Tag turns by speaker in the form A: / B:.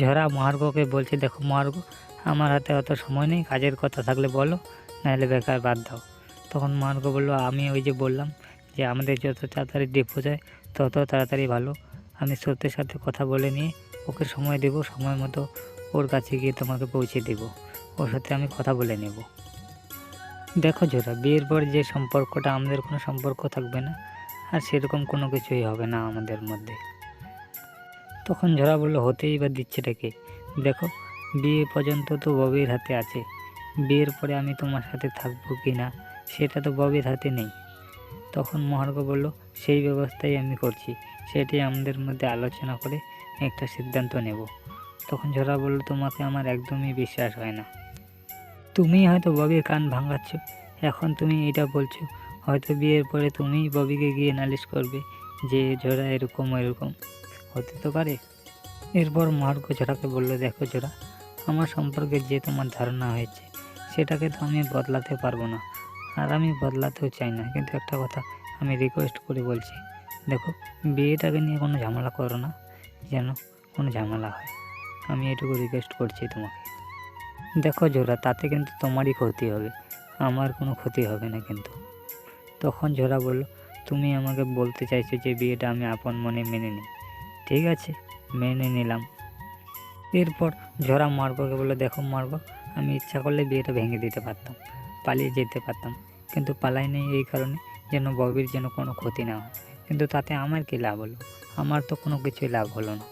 A: ঝরা মহার্ঘকে বলছে, দেখো মহার্ঘ আমার হাতে অত সময় নেই, কাজের কথা থাকলে বলো, নাহলে বেকার বাদ দাও। তখন মহার্ঘ বলল, আমি ওই যে বললাম যে আমাদের যত তাড়াতাড়ি ডিপো যায়, তত তাড়াতাড়ি ভালো। আমি সত্যের সাথে কথা বলে নিয়ে ওকে সময় দেবো, সময় মতো ওর কাছে গিয়ে তোমাকে পৌঁছে দেবো। ওর সাথে আমি কথা বলে নেব। দেখো জোরা বিয়ের পর যে সম্পর্কটা, আমাদের কোনো সম্পর্ক থাকবে না, আর সেরকম কোনো কিছুই হবে না আমাদের মধ্যে। তখন ঝরা বলল হতেই বা দিচ্ছেটা কে দেখো, বিয়ে পর্যন্ত তো ববির হাতে আছে। বিয়ের পরে আমি তোমার সাথে থাকব কি না, সেটা তো ববির হাতে নেই। তখন মহার্ঘ বলল, সেই ব্যবস্থাই আমি করছি। সেটি আমাদের মধ্যে আলোচনা করে একটা সিদ্ধান্ত নেব। তখন ঝরা বলল তোমাকে আমার একদমই বিশ্বাস হয় না। তুমি হয়তো ববির কান ভাঙাচ্ছ। এখন তুমি এটা বলছো, হয়তো বিয়ের পরে তুমিই ববিকে গিয়ে নালিশ করবে যে ঝোরা এরকম এরকম। হতে তো পারে। এরপর মহার্ঘ ঝোড়াকে বলল, দেখো ঝোড়া আমার সম্পর্কে যে তোমার ধারণা হয়েছে, সেটাকে তো আমি বদলাতে পারব না। আর আমি বদলাতেও চাই না। কিন্তু একটা কথা আমি রিকোয়েস্ট করে বলছি। দেখো, বিয়েটাকে নিয়ে কোনো ঝামেলা করো না, যেন কোনো ঝামেলা হয়। আমি এটুকু রিকোয়েস্ট করছি তোমাকে। দেখো জোড়া, তাতে কিন্তু তোমারই ক্ষতি হবে। আমার কোনো ক্ষতি হবে না কিন্তু। তখন জোড়া বলল, তুমি আমাকে বলতে চাইছো যে বিয়েটা আমি আপন মনে মেনে নিই। ঠিক আছে, মেনে নিলাম। এরপর ঝরা মার্গকে বলে দেখো মার্গ, আমি ইচ্ছা করলে বিয়েটা ভেঙে দিতে পারতাম, পালিয়ে যেতে পারতাম, কিন্তু পালাই নেই এই কারণে যেন ববির যেন কোনো ক্ষতি না হয়। কিন্তু তাতে আমার কী লাভ হলো? আমার তো কোনো কিছুই লাভ হলো না।